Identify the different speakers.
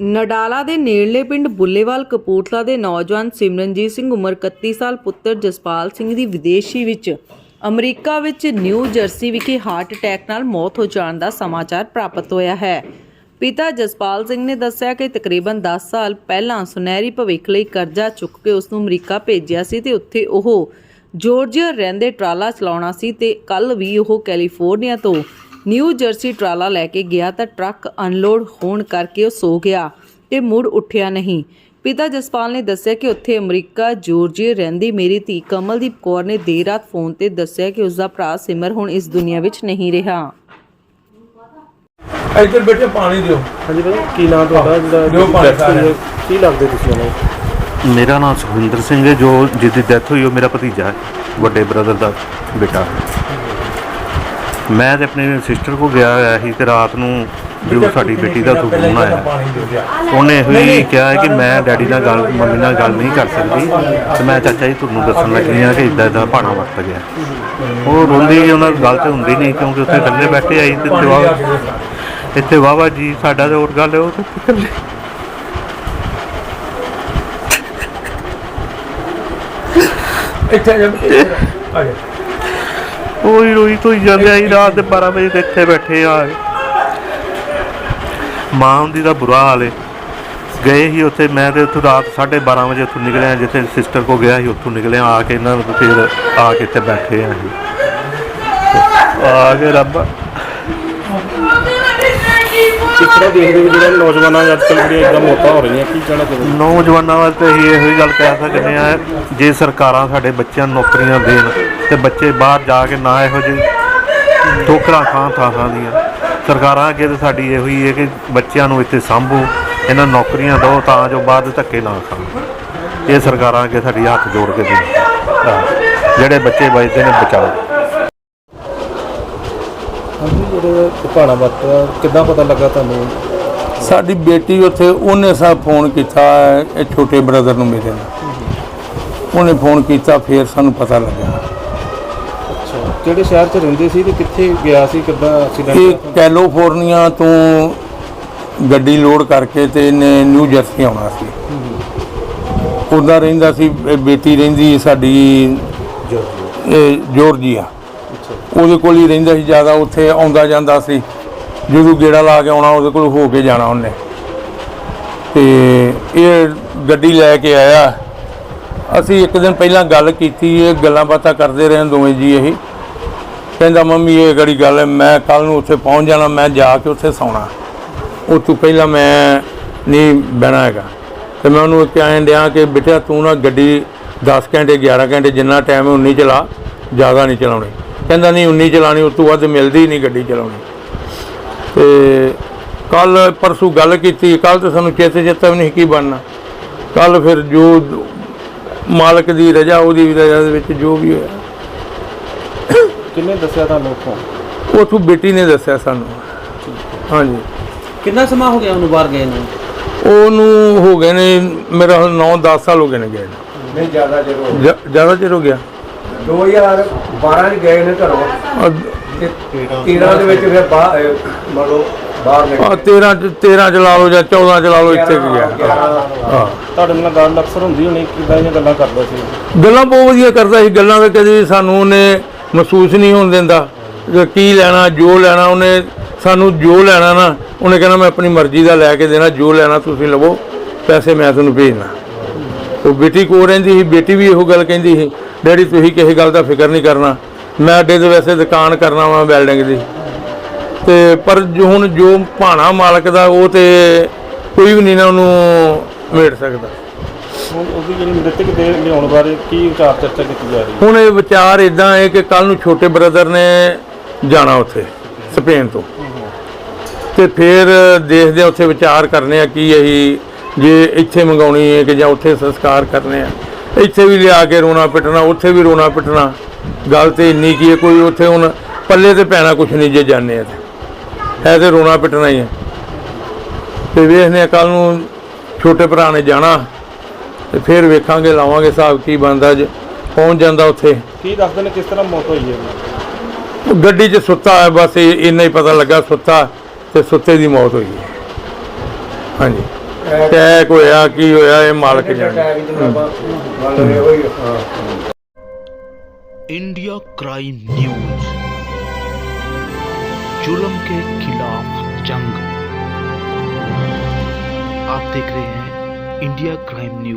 Speaker 1: ਨਡਾਲਾ ਦੇ ਨੇੜਲੇ ਪਿੰਡ ਬੁੱਲੇਵਾਲ ਕਪੂਰਥਲਾ ਦੇ ਨੌਜਵਾਨ ਸਿਮਰਨਜੀਤ ਸਿੰਘ, ਉਮਰ 31 ਸਾਲ, ਪੁੱਤਰ ਜਸਪਾਲ ਸਿੰਘ ਦੀ ਵਿਦੇਸ਼ੀ ਵਿੱਚ ਅਮਰੀਕਾ ਵਿੱਚ ਨਿਊ ਜਰਸੀ ਵਿਖੇ ਹਾਰਟ ਅਟੈਕ ਨਾਲ ਮੌਤ ਹੋ ਜਾਣ ਦਾ ਸਮਾਚਾਰ ਪ੍ਰਾਪਤ ਹੋਇਆ ਹੈ। ਪਿਤਾ ਜਸਪਾਲ ਸਿੰਘ ਨੇ ਦੱਸਿਆ ਕਿ ਤਕਰੀਬਨ 10 ਸਾਲ ਪਹਿਲਾਂ ਸੁਨਹਿਰੀ ਭਵਿੱਖ ਲਈ ਕਰਜ਼ਾ ਚੁੱਕ ਕੇ ਉਸ ਨੂੰ ਅਮਰੀਕਾ ਭੇਜਿਆ ਸੀ ਤੇ ਉੱਥੇ ਉਹ ਜਾਰਜੀਆ ਰਹਿੰਦੇ ਟਰਾਲਾ ਚਲਾਉਣਾ ਸੀ ਤੇ ਕੱਲ ਵੀ ਉਹ ਕੈਲੀਫੋਰਨੀਆ ਤੋਂ ਨਿਊ ਜਰਸੀ ਟਰਾਲਾ ਲੈ ਕੇ ਗਿਆ ਤਾਂ ਟਰੱਕ ਅਨਲੋਡ ਹੋਣ ਕਰਕੇ ਉਹ ਸੋ ਗਿਆ ਤੇ ਮੁੜ ਉੱਠਿਆ ਨਹੀਂ। ਪਿਤਾ ਜਸਪਾਲ ਨੇ ਦੱਸਿਆ ਕਿ ਉੱਥੇ ਅਮਰੀਕਾ ਜਾਰਜੀਆ ਰਹਿੰਦੀ ਮੇਰੀ ਧੀ ਕਮਲਦੀਪ ਕੌਰ ਨੇ ਦੇਰ ਰਾਤ ਫੋਨ ਤੇ ਦੱਸਿਆ ਕਿ ਉਸ ਦਾ ਭਰਾ ਸਿਮਰ ਹੁਣ ਇਸ ਦੁਨੀਆ ਵਿੱਚ ਨਹੀਂ ਰਿਹਾ।
Speaker 2: ਇੱਧਰ ਬੈਠੇ ਪਾਣੀ ਦਿਓ।
Speaker 3: ਹਾਂਜੀ ਭਾਈ ਕੀ ਨਾਮ ਤੁਹਾਡਾ? ਜਿਹੜਾ
Speaker 2: ਜੋ ਭਾਈ
Speaker 3: death ਹੋਈ ਹੈ?
Speaker 2: ਸਾਹਿਬ।
Speaker 3: ਕੀ ਲੱਗਦੇ ਤੁਸੀਂ ਉਹਨਾਂ ਨੂੰ?
Speaker 4: ਮੇਰਾ ਨਾਮ ਸੁਖਵਿੰਦਰ ਸਿੰਘ ਹੈ ਜੋ ਜਿਹਦੀ ਡੈਥ ਹੋਈ ਉਹ ਮੇਰਾ ਭਤੀਜਾ ਹੈ ਵੱਡੇ ਬ੍ਰਦਰ ਦਾ ਬੇਟਾ। ਮੈਂ ਤੇ ਆਪਣੀ ਸਿਸਟਰ ਕੋ ਗਿਆ ਹੋਇਆ ਸੀ ਤੇ ਰਾਤ ਨੂੰ ਜੋ ਸਾਡੀ ਬੇਟੀ ਦਾ ਫੋਨ ਆਇਆ ਉਹਨੇ ਇਹੋ ਹੀ ਕਿਹਾ ਕਿ ਮੈਂ ਡੈਡੀ ਨਾਲ ਗੱਲ ਮੰਮੀ ਨਾਲ ਗੱਲ ਨਹੀਂ ਕਰ ਸਕਦੀ ਤੇ ਮੈਂ ਚਾਚਾ ਜੀ ਤੁਹਾਨੂੰ ਦੱਸਣ ਲੱਗੀ ਹਾਂ ਕਿ ਇਦਾਂ ਇਦਾਂ ਭਾਣਾ ਵਰਤ ਗਿਆ। ਉਹ ਰੋਂਦੀ ਉਹਨਾਂ ਗੱਲ ਤੇ ਹੁੰਦੀ ਨਹੀਂ ਕਿਉਂਕਿ ਉੱਥੇ ਇਕੱਲੇ ਬੈਠੇ ਆਈ ਤੇ ਵਾਹ ਇੱਥੇ ਵਾਵਾ ਜੀ ਸਾਡਾ ਤੇ ਹੋਰ ਗੱਲ ਹੈ ਉਹ ਤੇ ਇਕੱਲੇ।
Speaker 2: ਇੱਥੇ ਆ ਜਾ। ਜਾ
Speaker 4: ਰੋਈ ਤੋਂ ਜਾਂਦੇ ਆਈ ਰਾਤ ਦੇ 12 ਵਜੇ ਤੇ ਇੱਥੇ ਬੈਠੇ ਆ। ਮਾਂ ਹੁੰਦੀ ਦਾ ਬੁਰਾ ਹਾਲ ਹੈ ਗਏ ਹੀ ਉੱਥੇ ਮੈਂ ਤੇ ਉੱਥੋਂ ਰਾਤ 12:30 ਵਜੇ ਉੱਥੋਂ ਨਿਕਲਿਆ ਜਿੱਥੇ ਸਿਸਟਰ ਕੋ ਗਿਆ ਸੀ ਉੱਥੋਂ ਨਿਕਲਿਆ ਆ ਕੇ ਇਹਨਾਂ ਨੂੰ ਫਿਰ ਆ ਕੇ ਇੱਥੇ ਬੈਠੇ ਆ ਆ ਕੇ ਰੱਬ।
Speaker 3: ਕਿਸ ਤਰ੍ਹਾਂ ਦੇਖਦੇ ਹੋ ਜਿਹੜਾ ਨੌਜਵਾਨਾਂ ਅੱਜ ਕੱਲ੍ਹ ਜਿਹੜੀਆਂ ਇਦਾਂ ਮੌਤਾਂ ਹੋ ਰਹੀਆਂ ਕੀ ਕਹਿਣਾ ਚਾਹੁੰਦੇ
Speaker 4: ਨੌਜਵਾਨਾਂ ਵਾਸਤੇ ਅਸੀਂ ਇਹੋ ਹੀ ਗੱਲ ਕਹਿ ਸਕਦੇ ਆ ਜੇ ਸਰਕਾਰਾਂ ਸਾਡੇ ਬੱਚਿਆਂ ਨੂੰ ਨੌਕਰੀਆਂ ਦੇਣ ਤੇ ਬੱਚੇ ਬਾਹਰ ਜਾ ਕੇ ਨਾ ਇਹੋ ਜਿਹੇ ਠੋਕਰਾਂ ਖਾਂ ਥਾਂ ਥਾਂ ਦੀਆਂ। ਸਰਕਾਰਾਂ ਅੱਗੇ ਤਾਂ ਸਾਡੀ ਇਹੋ ਹੀ ਹੈ ਕਿ ਬੱਚਿਆਂ ਨੂੰ ਇੱਥੇ ਸੰਭੋ ਇਹਨਾਂ ਨੌਕਰੀਆਂ ਦਿਓ ਤਾਂ ਜੋ ਬਾਅਦ ਧੱਕੇ ਨਾ ਖਾਣ। ਇਹ ਸਰਕਾਰਾਂ ਅੱਗੇ ਸਾਡੀ ਹੱਥ ਜੋੜ ਕੇ ਦੇਣ। ਜਿਹੜੇ ਬੱਚੇ ਬਚਦੇ ਨੇ ਬਚਾਓ।
Speaker 3: ਹਾਂਜੀ ਜਿਹੜੇ ਭਾਣਾ ਵਰਤਿਆ ਕਿੱਦਾਂ ਪਤਾ ਲੱਗਾ ਤੁਹਾਨੂੰ?
Speaker 5: ਸਾਡੀ ਬੇਟੀ ਉੱਥੇ ਉਹਨੇ ਸਾ ਫੋਨ ਕੀਤਾ ਇਹ ਛੋਟੇ ਬ੍ਰਦਰ ਨੂੰ ਮੇਰੇ ਨੂੰ ਉਹਨੇ ਫੋਨ ਕੀਤਾ ਫਿਰ ਸਾਨੂੰ ਪਤਾ ਲੱਗਾ
Speaker 3: ਅੱਛਾ ਕਿਹੜੇ ਸ਼ਹਿਰ 'ਚ ਰਹਿੰਦੇ ਸੀ ਤੇ ਕਿੱਥੇ ਗਿਆ ਸੀ ਕਿੱਦਾਂ
Speaker 5: ਇਹ
Speaker 3: ਐਕਸੀਡੈਂਟ
Speaker 5: ਕੈਲੀਫੋਰਨੀਆ ਤੋਂ ਗੱਡੀ ਲੋਡ ਕਰਕੇ ਤੇ ਇਹਨੇ ਨਿਊ ਜਰਸੀ ਆਉਣਾ ਸੀ। ਉਹਦਾ ਰਹਿੰਦਾ ਸੀ ਇਹ ਬੇਟੀ ਰਹਿੰਦੀ ਸਾਡੀ ਇਹ ਜਾਰਜੀਆ। ਉਹਦੇ ਕੋਲ ਹੀ ਰਹਿੰਦਾ ਸੀ ਜ਼ਿਆਦਾ ਉੱਥੇ ਆਉਂਦਾ ਜਾਂਦਾ ਸੀ। ਜਦੋਂ ਗੇੜਾ ਲਾ ਕੇ ਆਉਣਾ ਉਹਦੇ ਕੋਲ ਹੋ ਕੇ ਜਾਣਾ ਉਹਨੇ। ਤੇ ਇਹ ਗੱਡੀ ਲੈ ਕੇ ਆਇਆ। ਅਸੀਂ ਇੱਕ ਦਿਨ ਪਹਿਲਾਂ ਗੱਲ ਕੀਤੀ ਇਹ ਗੱਲਾਂ ਬਾਤਾਂ ਕਰਦੇ ਰਹੇ ਦੋਵੇਂ ਜੀ ਇਹ। ਕਹਿੰਦਾ, ਮੰਮੀ, ਇਹ ਗੜੀ ਗੱਲ ਹੈ? ਮੈਂ ਕੱਲ ਨੂੰ ਉੱਥੇ ਪਹੁੰਚ ਜਾਣਾ, ਮੈਂ ਜਾ ਕੇ ਉੱਥੇ ਸੌਣਾ। ਉਹ ਤੋਂ ਪਹਿਲਾਂ ਮੈਂ ਨਹੀਂ ਬਹਿਣਾ ਹੈਗਾ। ਤੇ ਮੈਂ ਉਹਨੂੰ ਕਹਿਣ ਡਿਆ ਕਿ ਬੇਟਾ ਤੂੰ ਨਾ ਗੱਡੀ 10 ਘੰਟੇ 11 ਘੰਟੇ ਜਿੰਨਾ ਟਾਈਮ ਹੈ, ਉਨੀ ਚਲਾ। ਜ਼ਿਆਦਾ ਨਹੀਂ ਚਲਾਉਣੀ। ਕਹਿੰਦਾ, ਨਹੀਂ, ਉਨੀ ਚਲਾਣੀ ਉਸ ਤੋਂ ਵੱਧ ਮਿਲਦੀ ਨਹੀਂ ਗੱਡੀ ਚਲਾਉਣੀ। ਤੇ ਕੱਲ ਪਰਸੋਂ ਗੱਲ ਕੀਤੀ ਕੱਲ ਤਾਂ ਸਾਨੂੰ ਚੇਤੇ ਚੇਤਾ ਵੀ ਨਹੀਂ ਕੀ ਬਣਨਾ। ਕੱਲ ਫਿਰ ਜੋ ਮਾਲਕ ਦੀ ਰਜਾ, ਉਹਦੀ ਰਜਾ ਦੇ ਵਿੱਚ ਜੋ ਵੀ ਹੋਇਆ।
Speaker 3: ਕਿੰਨੇ ਦੱਸਿਆ ਤੁਹਾਨੂੰ ਉੱਥੋਂ?
Speaker 5: ਉਥੋਂ ਬੇਟੀ ਨੇ ਦੱਸਿਆ ਸਾਨੂੰ। ਹਾਂਜੀ।
Speaker 6: ਕਿੰਨਾ ਸਮਾਂ ਹੋ ਗਿਆ ਉਹਨੂੰ ਬਾਹਰ ਗਏ ਨੂੰ?
Speaker 5: ਉਹਨੂੰ ਹੋ ਗਏ ਨੇ ਮੇਰਾ 9-10 ਸਾਲ ਹੋ ਗਏ ਨੇ ਗਏ ਨੂੰ।
Speaker 2: ਨਹੀਂ ਜ਼ਿਆਦਾ
Speaker 5: ਚਿਰ ਹੋ ਗਿਆ।
Speaker 2: 2012 ਚ ਗਏ ਨੇ ਘਰੋਂ।
Speaker 5: ਆ
Speaker 2: ਤੇ 13 ਦੇ ਵਿੱਚ ਫਿਰ ਬਾਹਰ ਮੰਨ ਲਓ ਬਾਹਰ ਨਿਕਲ।
Speaker 5: 13 ਚ 13 ਚ ਲਾ ਲਓ ਜਾਂ 14 ਚ ਲਾ ਲਓ ਇੱਥੇ ਗਿਆ। ਹਾਂ।
Speaker 3: ਤੁਹਾਡੇ ਨਾਲ ਗੱਲ ਅਕਸਰ ਹੁੰਦੀ ਹੋਣੀ ਕਿੱਦਾਂ ਦੀਆਂ ਗੱਲਾਂ ਕਰਦਾ ਸੀ।
Speaker 5: ਗੱਲਾਂ ਬਹੁਤ ਵਧੀਆ ਕਰਦਾ ਸੀ। ਗੱਲਾਂ ਤਾਂ ਕਦੇ ਸਾਨੂੰ ਉਹਨੇ ਮਹਿਸੂਸ ਨਹੀਂ ਹੋਣ ਦਿੰਦਾ। ਕੀ ਲੈਣਾ, ਜੋ ਲੈਣਾ, ਉਹਨੇ ਸਾਨੂੰ ਜੋ ਲੈਣਾ ਨਾ, ਉਹਨੇ ਕਹਿਣਾ, ਮੈਂ ਆਪਣੀ ਮਰਜ਼ੀ ਦਾ ਲੈ ਕੇ ਦੇਣਾ, ਜੋ ਲੈਣਾ ਤੁਸੀਂ ਲਵੋ, ਪੈਸੇ ਮੈਂ ਤੁਹਾਨੂੰ ਭੇਜਣਾ। ਉਹ ਬੇਟੀ ਕੋ ਰਹਿੰਦੀ ਸੀ, ਬੇਟੀ ਵੀ ਇਹੋ ਗੱਲ ਕਹਿੰਦੀ ਸੀ, ਡੈਡੀ, ਤੁਸੀਂ ਕਿਸੇ ਗੱਲ ਦਾ ਫਿਕਰ ਨਹੀਂ ਕਰਨਾ। ਮੈਂ ਅੱਡੇ ਦੇ ਵੈਸੇ ਦੁਕਾਨ ਕਰਨਾ ਵਾ ਬਿਲਡਿੰਗ ਦੀ। ਤੇ ਪਰ ਜੋ ਹੁਣ ਜੋ ਭਾਣਾ ਮਾਲਕ ਦਾ, ਉਹ ਤੇ ਕੋਈ ਵੀ ਨਹੀਂ ਨਾ ਉਹਨੂੰ ਮੇੜ ਸਕਦਾ।
Speaker 3: ਹੁਣ ਉਹਦੀ ਜਿਹੜੀ ਮ੍ਰਿਤਕ ਦੇ ਲਿਆਉਣ ਬਾਰੇ ਕੀ ਵਿਚਾਰ ਚਰਚਾ ਕੀਤੀ ਜਾ ਰਹੀ ਹੈ?
Speaker 5: ਹੁਣ ਇਹ ਵਿਚਾਰ ਇਦਾਂ ਹੈ ਕਿ ਕੱਲ ਨੂੰ ਛੋਟੇ ਬ੍ਰਦਰ ਨੇ ਜਾਣਾ ਉੱਥੇ, ਸਪੇਨ ਤੋਂ। ਤੇ ਫਿਰ ਦੇਖਦੇ ਆ ਉੱਥੇ ਵਿਚਾਰ ਕਰਨੇ ਆ ਕੀ ਅਸੀਂ ਜੇ ਇੱਥੇ ਮੰਗਾਉਣੀ ਹੈ ਕਿ ਜਾਂ ਉੱਥੇ ਸੰਸਕਾਰ ਕਰਨੇ ਆ। ਇੱਥੇ ਵੀ ਲਿਆ ਕੇ ਰੋਣਾ ਪਿੱਟਣਾ, ਉੱਥੇ ਵੀ ਰੋਣਾ ਪਿੱਟਣਾ। ਗੱਲ ਤੇ ਇੰਨੀ ਕੀ ਹੈ, ਕੋਈ ਉੱਥੇ ਹੁਣ ਪੱਲੇ ਤੇ ਪੈਣਾ ਕੁਛ ਨਹੀਂ ਜੇ ਜਾਣੇ ਆ ਤੇ ਹੈ ਤੇ ਰੋਣਾ ਪਿੱਟਣਾ ਹੀ ਹੈ। ਤੇ ਵੇਖਦੇ ਆ ਕੱਲ ਨੂੰ ਛੋਟੇ ਭਰਾ ਨੇ ਜਾਣਾ। ਤੇ ਫਿਰ ਵੇਖਾਂਗੇ ਲਾਵਾਂਗੇ ਹਿਸਾਬ ਕੀ ਬਣਦਾ ਜੇ ਪਹੁੰਚ ਜਾਂਦਾ ਉੱਥੇ
Speaker 3: ਕੀ ਦੱਸਦੇ ਨੇ ਕਿਸ ਤਰ੍ਹਾਂ ਮੌਤ ਹੋਈ ਹੈ ਉਹਦੀ?
Speaker 5: ਉਹ ਗੱਡੀ 'ਚ ਸੁੱਤਾ ਹੈ ਬਸ ਇਹ- ਇੰਨਾ ਹੀ ਪਤਾ ਲੱਗਾ ਸੁੱਤਾ ਤੇ ਸੁੱਤੇ ਦੀ ਮੌਤ ਹੋਈ ਹੈ ਹਾਂਜੀ ਅਟੈਕ ਹੋਇਆ ਕੀ ਹੋਇਆ ਇਹ ਮਾਲਕ ਜਾਣੇ
Speaker 2: ਅਟੈਕ ਜਿਹਨੂੰ ਆਪਾਂ ਮੰਨ ਲਓ ਇਹੋ ਹੀ ਹਾਂ
Speaker 7: इंडिया क्राइम न्यूज जुल्म के खिलाफ जंग आप देख रहे हैं इंडिया क्राइम न्यूज